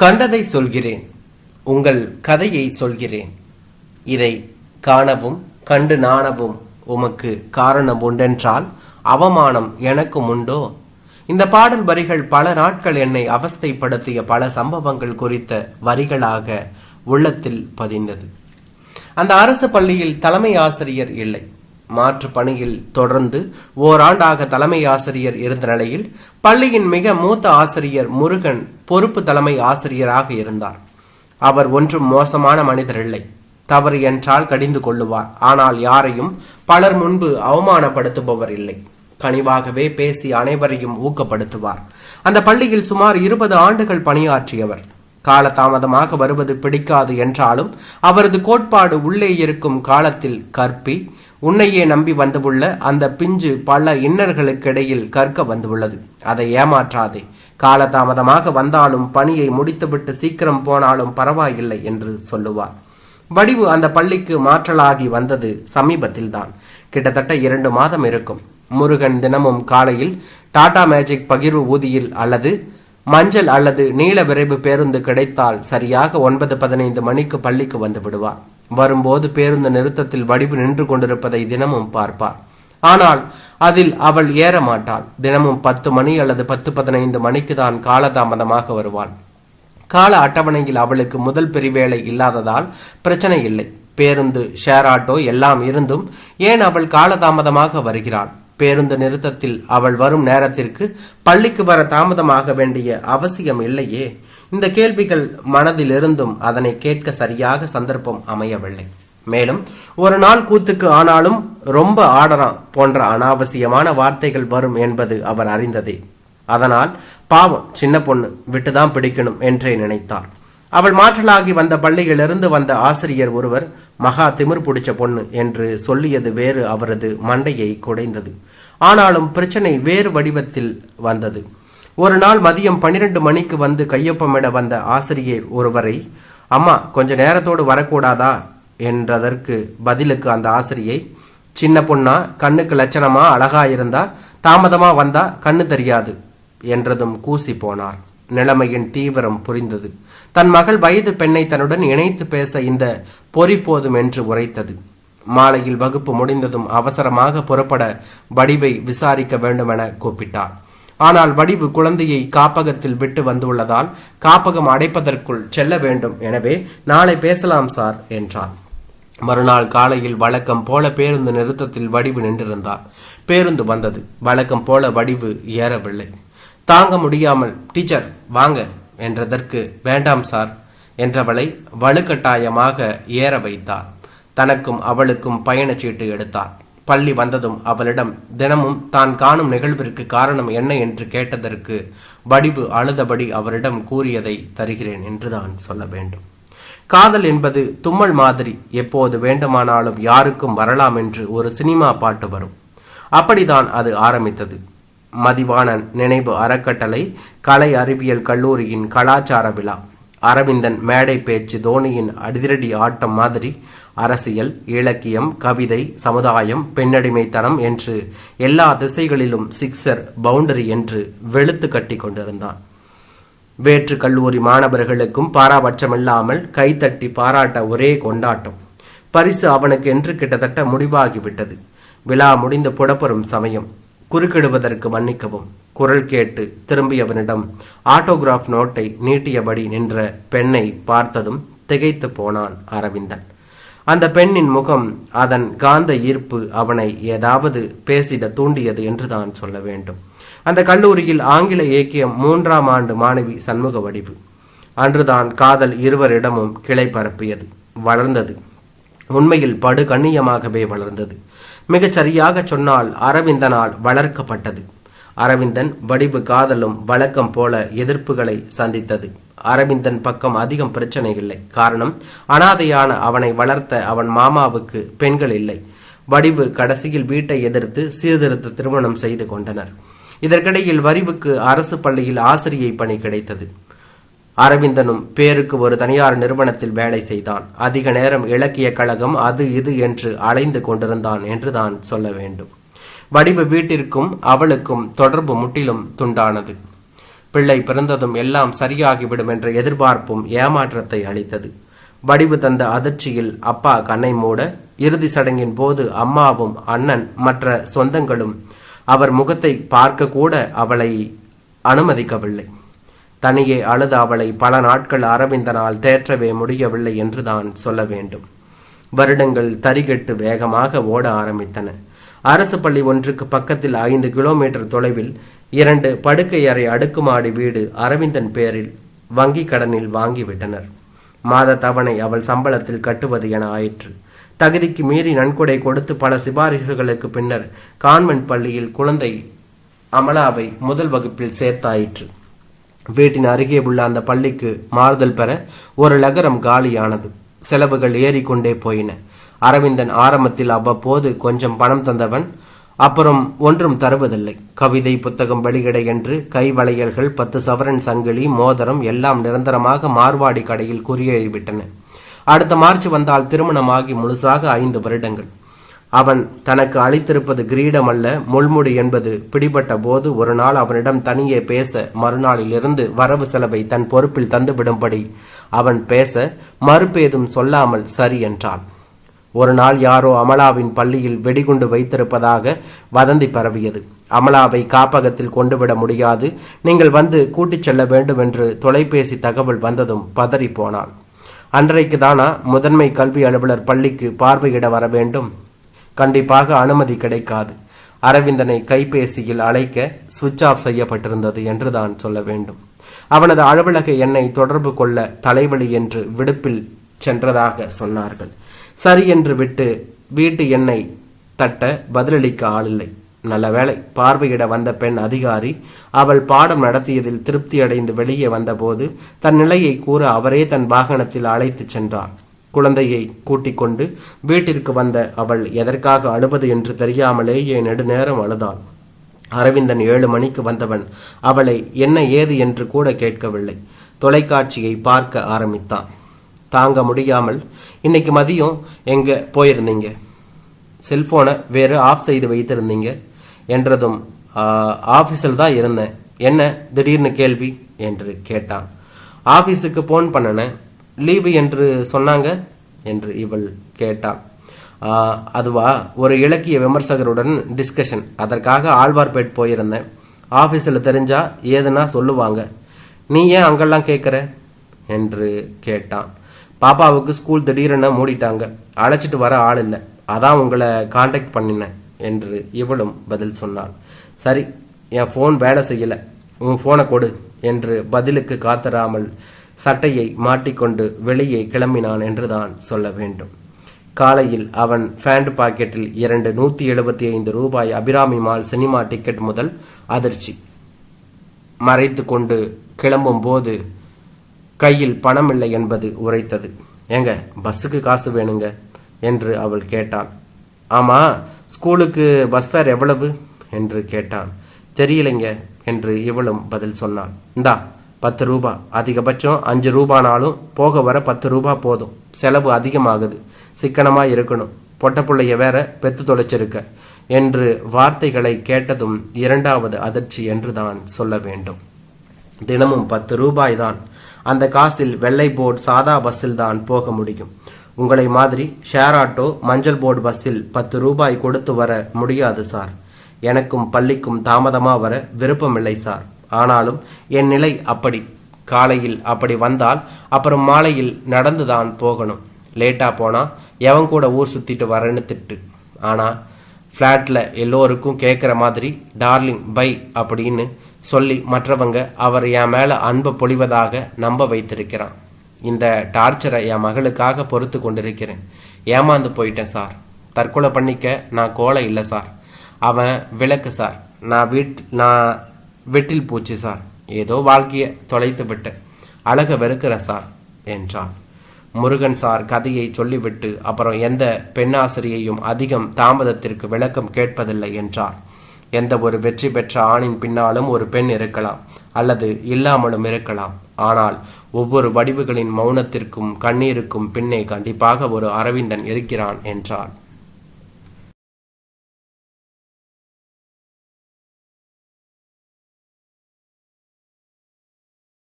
கண்டதை சொல்கிறேன். உங்கள் கதையை சொல்கிறேன். இதை காணவும் கண்டு நாணவும் உமக்கு காரணம் உண்டென்றால் அவமானம் எனக்கும் உண்டோ? இந்த பாடல் வரிகள் பல நாட்கள் என்னை அவஸ்தைப்படுத்திய பல சம்பவங்கள் குறித்த வரிகளாக உள்ளத்தில் பதிந்தது. அந்த அரசு பள்ளியில் தலைமை ஆசிரியர் இல்லை. மாற்று பணியில் தொடர்ந்து ஓராண்டாக தலைமை ஆசிரியர் இருந்த நிலையில் பள்ளியின் மிக மூத்த ஆசிரியர் முருகன் பொறுப்பு தலைமை ஆசிரியராக இருந்தார். அவர் ஒன்றும் மோசமான மனிதர் இல்லை. தவறு என்றால் கடிந்து கொள்ளுவார். ஆனால் யாரையும் பலர் முன்பு அவமானப்படுத்துபவர் இல்லை. கனிவாகவே பேசி அனைவரையும் ஊக்கப்படுத்துவார். அந்த பள்ளியில் சுமார் இருபது ஆண்டுகள் பணியாற்றியவர். காலதாமதமாக வருவது பிடிக்காது என்றாலும் அவரது கோட்பாடு உள்ளே இருக்கும் காலத்தில் கற்பி உன்னையே நம்பி வந்துள்ள அந்த பிஞ்சு பல இன்னர்களுக்கிடையில் கற்க வந்துள்ளது அதை ஏமாற்றாதே. காலதாமதமாக வந்தாலும் பணியை முடித்துவிட்டு சீக்கிரம் போனாலும் பரவாயில்லை என்று சொல்லுவார். வடிவு அந்த பள்ளிக்கு மாற்றலாகி வந்தது சமீபத்தில்தான். கிட்டத்தட்ட இரண்டு மாதம் இருக்கும். முருகன் தினமும் காலையில் டாடா மேஜிக் பகிர்வு ஊதியில் அல்லது மஞ்சள் அல்லது நீல விரைவு பேருந்து கிடைத்தால் சரியாக ஒன்பது பதினைந்து மணிக்கு பள்ளிக்கு வந்து விடுவார். வரும்போது பேருந்து நிறுத்தத்தில் வடிவு நின்று கொண்டிருப்பதை தினமும் பார்ப்பார். ஆனால் அதில் அவள் ஏற மாட்டாள். தினமும் பத்து மணி அல்லது பத்து பதினைந்து மணிக்கு தான் காலதாமதமாக வருவாள். கால அட்டவணையில் அவளுக்கு முதல் பிரிவேளை இல்லாததால் பிரச்சனை இல்லை. பேருந்து ஷேர் ஆட்டோ எல்லாம் இருந்தும் ஏன் அவள் காலதாமதமாக வருகிறாள்? பேருந்து நிறுத்தத்தில் அவள் வரும் நேரத்திற்கு பள்ளிக்கு வர தாமதமாக வேண்டிய அவசியம் இல்லையே. இந்த கேள்விகள் மனதிலிருந்தும் அதனை கேட்க சரியாக சந்தர்ப்பம் அமையவில்லை. மேலும் ஒரு நாள் கூத்துக்கு ஆனாலும் ரொம்ப ஆடறான் போன்ற அனாவசியமான வார்த்தைகள் வரும் என்பது அவர் அறிந்ததே. அதனால் பாவம் சின்ன பொண்ணு விட்டுதான் பிடிக்கணும் என்றே நினைத்தார் அவள் மாற்றலாகி வந்த பள்ளியிலிருந்து வந்த ஆசிரியர் ஒருவர் மகா திமிர் பிடிச்ச பொண்ணு என்று சொல்லியது வேறு அவரது மண்டையை குடைந்தது. ஆனாலும் பிரச்சனை வேறு வடிவத்தில் வந்தது. ஒரு நாள் மதியம் பன்னிரண்டு மணிக்கு வந்து கையொப்பமிட வந்த ஆசிரியர் ஒருவரை அம்மா கொஞ்ச நேரத்தோடு வரக்கூடாதா? என்றதற்கு பதிலுக்கு அந்த ஆசிரியை சின்ன பொண்ணா கண்ணுக்கு லட்சணமா அழகா இருந்தா தாமதமா வந்தா கண்ணு தெரியாது என்றதும் கூசி போனார் நிலைமையின் தீவிரம் புரிந்தது. தன் மகள் வயது பெண்ணை தன்னுடன் இணைத்து பேச இந்த பொறி போதும் என்று உரைத்தது. மாலையில் வகுப்பு முடிந்ததும் அவசரமாக புறப்பட வடிவை விசாரிக்க வேண்டுமென கூப்பிட்டார். ஆனால் வடிவு குழந்தையை காப்பகத்தில் விட்டு வந்துள்ளதால் காப்பகம் அடைப்பதற்குள் செல்ல வேண்டும். எனவே நாளை பேசலாம் சார் என்றார் மறுநாள் காலையில் வழக்கம் போல பேருந்து நிறுத்தத்தில் வடிவு நின்றிருந்தார். பேருந்து வந்தது. வழக்கம் போல வடிவு ஏறவில்லை. தாங்க முடியாமல் டீச்சர் வாங்க என்றதற்கு வேண்டாம் சார் என்றவளை வலுக்கட்டாயமாக ஏற வைத்தார். தனக்கும் அவளுக்கும் பயணச்சீட்டு எடுத்தார். பள்ளி வந்ததும் அவளிடம் தினமும் தான் காணும் நிகழ்விற்கு காரணம் என்ன? என்று கேட்டதற்கு வடிவு அழுதபடி அவரிடம் கூறியதை தருகிறேன் என்றுதான் சொல்ல வேண்டும். காதல் என்பது தும்மல் மாதிரி எப்போது வேண்டுமானாலும் யாருக்கும் வரலாம் என்று ஒரு சினிமா பாட்டு வரும். அப்படிதான் அது ஆரம்பித்தது. மதிவாணன் நினைவு அறக்கட்டளை கலை அறிவியல் கல்லூரியின் கலாச்சார விழா அரவிந்தன் மேடை பேச்சு தோனியின் அடிதிரடி ஆட்டம் மாதிரி அரசியல் இலக்கியம் கவிதை சமுதாயம் பெண்ணடிமைத்தனம் என்று எல்லா திசைகளிலும் சிக்ஸர் பவுண்டரி என்று வெளுத்து கட்டி கொண்டிருந்தான். வேற்று கல்லூரி மாணவர்களுக்கும் பாராபட்சமில்லாமல் கைத்தட்டி பாராட்ட ஒரே கொண்டாட்டம். பரிசு அவனுக்கு என்று கிட்டத்தட்ட முடிவாகிவிட்டது. விழா முடிந்து புடப்பெறும் சமயம். குறுக்கிடுவதற்கு மன்னிக்கவும். குரல் கேட்டு திரும்பியவனிடம் ஆட்டோகிராஃப் நோட்டை நீட்டியபடி நின்ற பெண்ணை பார்த்ததும் திகைத்து போனான் அரவிந்தன். அந்த பெண்ணின் முகம் அதன் காந்த ஈர்ப்பு அவனை ஏதாவது பேசிட தூண்டியது என்றுதான் சொல்ல வேண்டும். அந்த கல்லூரியில் ஆங்கில இயக்கியம் மூன்றாம் ஆண்டு மாணவி சண்முக வடிவு. அன்றுதான் காதல் இருவரிடமும் கிளை பரப்பியது. வளர்ந்தது. உண்மையில் படு கண்ணியமாகவே வளர்ந்தது மிகச்சரியாக சொன்னால் அரவிந்தனால் வளர்க்கப்பட்டது. அரவிந்தன் வடிவு காதலும் வழக்கம் போல எதிர்ப்புகளை சந்தித்தது. அரவிந்தன் பக்கம் அதிகம் பிரச்சனை இல்லை காரணம் அனாதையான அவனை வளர்த்த அவன் மாமாவுக்கு பெண்கள் இல்லை. வடிவு கடைசியில் வீட்டை எதிர்த்து சீர்திருத்த திருமணம் செய்து கொண்டனர். இதற்கிடையில் வரிவுக்கு அரசு பள்ளியில் ஆசிரியை பணி கிடைத்தது. அரவிந்தனும் பேருக்கு ஒரு தனியார் நிறுவனத்தில் வேலை செய்தான். அதிக நேரம் இலக்கிய கழகம் அது இது என்று அலைந்து கொண்டிருந்தான் என்றுதான் சொல்ல வேண்டும். வடிவு வீட்டிற்கும் அவளுக்கும் தொடர்பு முற்றிலும் துண்டானது. பிள்ளை பிறந்ததும் எல்லாம் சரியாகிவிடும் என்ற எதிர்பார்ப்பும் ஏமாற்றத்தை அளித்தது. வடிவு தந்த அதிர்ச்சியில் அப்பா கண்ணை மூட இறுதி சடங்கின் போது அம்மாவும் அண்ணன் மற்ற சொந்தங்களும் அவர் முகத்தை பார்க்க கூட அவளை அனுமதிக்கவில்லை. தனியே அழுத அவளை பல நாட்கள் அரவிந்தனால் தேற்றவே முடியவில்லை என்று தான் சொல்ல வேண்டும். வருடங்கள் தரிகெட்டு வேகமாக ஓட ஆரம்பித்தன. அரசு பள்ளி ஒன்றுக்கு பக்கத்தில் ஐந்து கிலோமீட்டர் தொலைவில் இரண்டு படுக்கை அறை அடுக்குமாடி வீடு அரவிந்தன் பேரில் வங்கி கடனில் வாங்கிவிட்டனர். மாத தவணை அவள் சம்பளத்தில் கட்டுவது என ஆயிற்று. தகுதிக்கு மீறி நன்கொடை கொடுத்து பல சிபாரிசுகளுக்கு பின்னர் கான்வென்ட் பள்ளியில் குழந்தை அமலாவை முதல் வகுப்பில் சேர்த்தாயிற்று. வீட்டின் அருகே உள்ள அந்த பள்ளிக்கு மாறுதல் பெற ஒரு லகரம் காலியானது. செலவுகள் ஏறிக்கொண்டே போயின. அரவிந்தன் ஆரம்பத்தில் அவ்வப்போது கொஞ்சம் பணம் தந்தவன் அப்புறம் ஒன்றும் தருவதில்லை. கவிதை புத்தகம் வெளியிட என்று கை வளையல்கள் பத்து சவரன் சங்கிலி மோதிரம் எல்லாம் நிரந்தரமாக மார்வாடி கடையில் குறியேறிவிட்டன. அடுத்த மார்ச் வந்தால் திருமணமாகி முழுசாக ஐந்து வருடங்கள். அவன் தனக்கு அளித்திருப்பது கிரீடம் அல்ல முள்முடி என்பது பிடிபட்ட போது ஒரு நாள் அவனிடம் தனியே பேச மறுநாளிலிருந்து வரவு செலவை தன் பொறுப்பில் தந்துவிடும்படி அவன் பேச மறுப்பேதும் சொல்லாமல் சரி என்றாள் ஒரு நாள் யாரோ அமலாவின் பள்ளியில் வெடிகுண்டு வைத்திருப்பதாக வதந்தி பரவியது. அமலாவை காப்பகத்தில் கொண்டுவிட முடியாது. நீங்கள் வந்து கூட்டிச் செல்ல வேண்டும் என்று தொலைபேசி தகவல் வந்ததும் பதறி போனாள். அன்றைக்கு தானா முதன்மை கல்வி அலுவலர் பள்ளிக்கு பார்வையிட வர வேண்டும்? கண்டிப்பாக அனுமதி கிடைக்காது. அரவிந்தனை கைபேசியில் அழைக்க சுவிட்ச் ஆஃப் செய்யப்பட்டிருந்தது என்று தான் சொல்ல வேண்டும். அவனது அலுவலக எண்ணை தொடர்பு கொள்ள தலைவலி என்று விடுப்பில் சென்றதாக சொன்னார்கள். சரி என்று விட்டு வீட்டு எண்ணை தட்ட பதிலளிக்க ஆளில்லை. நல்ல வேளை பார்வையிட வந்த பெண் அதிகாரி அவள் பாடம் நடத்தியதில் திருப்தியடைந்து வெளியே வந்தபோது தன் நிலையை கூற அவரே தன் வாகனத்தில் அழைத்துச் சென்றார் குழந்தையை கூட்டிக் கொண்டு வீட்டிற்கு வந்த அவள் எதற்காக அழுவது என்று தெரியாமலேயே நெடுநேரம் அழுதாள். அரவிந்தன் ஏழு மணிக்கு வந்தவன் அவளை என்ன ஏது என்று கூட கேட்கவில்லை. தொலைக்காட்சியை பார்க்க ஆரம்பித்தான். தாங்க முடியாமல் இன்னைக்கு மதியம் எங்க போயிருந்தீங்க? செல்போனை வேறு ஆஃப் செய்து வைத்திருந்தீங்க? என்றதும் ஆஃபீஸில் தான் இருந்தேன். என்ன திடீர்னு கேள்வி? என்று கேட்டான். ஆஃபீஸுக்கு ஃபோன் பண்ணினேன் லீவு என்று சொன்னாங்க என்று இவள் கேட்டாள் அதுவா? ஒரு இலக்கிய விமர்சகருடன் டிஸ்கஷன் அதற்காக ஆழ்வார்பேட் போயிருந்தேன். ஆஃபீஸில் தெரிஞ்சா ஏதுன்னா சொல்லுவாங்க. நீ ஏன் அங்கெல்லாம் கேட்குற? என்று கேட்டான். பாப்பாவுக்கு ஸ்கூல் திடீரென மூடிட்டாங்க. அழைச்சிட்டு வர ஆள் இல்லை. அதான் உங்களை காண்டாக்ட் பண்ணினேன் என்று இவளும் பதில் சொன்னாள். சரி என் ஃபோன் வேலை செய்யலை. உன் ஃபோனை கொடு என்று பதிலுக்கு காத்தராமல் சட்டையை மாட்டிக்கொண்டு வெளியே கிளம்பினான் என்றுதான் சொல்ல வேண்டும். காலையில் அவன் ஃபேண்ட் பாக்கெட்டில் இரண்டு நூற்றி எழுபத்தி ஐந்து ரூபாய் அபிராமி மால் சினிமா டிக்கெட் முதல் அதிர்ச்சி. மறைத்து கொண்டு கிளம்பும் போது கையில் பணம் இல்லை என்பது உரைத்தது. ஏங்க பஸ்ஸுக்கு காசு வேணுங்க? என்று அவள் கேட்டாள். ஆமா ஸ்கூலுக்கு பஸ் ஃபேர் எவ்வளவு? என்று கேட்டான். தெரியலைங்க என்று இவளும் பதில் சொன்னாள். இந்தா பத்து ரூபா. அதிகபட்சம் அஞ்சு ரூபானாலும் போக வர பத்து ரூபா போதும். செலவு அதிகமாகுது. சிக்கனமாக இருக்கணும். பொட்டப்புள்ளைய வேற பெத்து தொலைச்சிருக்க. என்று வார்த்தைகளை கேட்டதும் இரண்டாவது அதிர்ச்சி என்று தான் சொல்ல வேண்டும். தினமும் பத்து ரூபாய் தான் அந்த காசில் வெள்ளை போர்டு சாதா பஸ்ஸில் தான் போக முடியும். உங்களை மாதிரி ஷேர் ஆட்டோ மஞ்சள் போர்டு பஸ்ஸில் பத்து ரூபாய் கொடுத்து வர முடியாது சார். எனக்கும் பள்ளிக்கும் தாமதமாக வர விருப்பமில்லை சார். ஆனாலும் என் நிலை அப்படி. காலையில் அப்படி வந்தால் அப்புறம் மாலையில் நடந்து தான் போகணும். லேட்டாக போனால் எவன் கூட ஊர் சுற்றிட்டு வரேன்னு திட்டு. ஆனால் ஃப்ளாட்டில் எல்லோருக்கும் கேட்குற மாதிரி டார்லிங் பை அப்படின்னு சொல்லி மற்றவங்க அவர் என் மேலே அன்பை பொழிவதாக நம்ப வைத்திருக்கிறான். இந்த டார்ச்சரை என் மகளுக்காக பொறுத்து கொண்டிருக்கிறேன். ஏமாந்து போயிட்டேன் சார். தற்கொலை பண்ணிக்க நான் கோலை இல்லை சார். அவன் விளக்கு சார். நான் வீட் நான் வெட்டில் பூச்சி சார். ஏதோ வாழ்க்கையை தொலைத்து விட்டேன் அழக வெறுக்கிற சார் என்றான். முருகன் சார் கதையை சொல்லிவிட்டு அப்புறம் எந்த பெண்ணாசிரியையும் அதிகம் தாமதத்திற்கு விளக்கம் கேட்பதில்லை என்றார். எந்த ஒரு வெற்றி பெற்ற ஆணின் பின்னாலும் ஒரு பெண் இருக்கலாம் அல்லது இல்லாமலும் இருக்கலாம். ஆனால் ஒவ்வொரு வடிவுகளின் மௌனத்திற்கும் கண்ணீருக்கும் பின்னே கண்டிப்பாக ஒரு அரவிந்தன் இருக்கிறான் என்றார்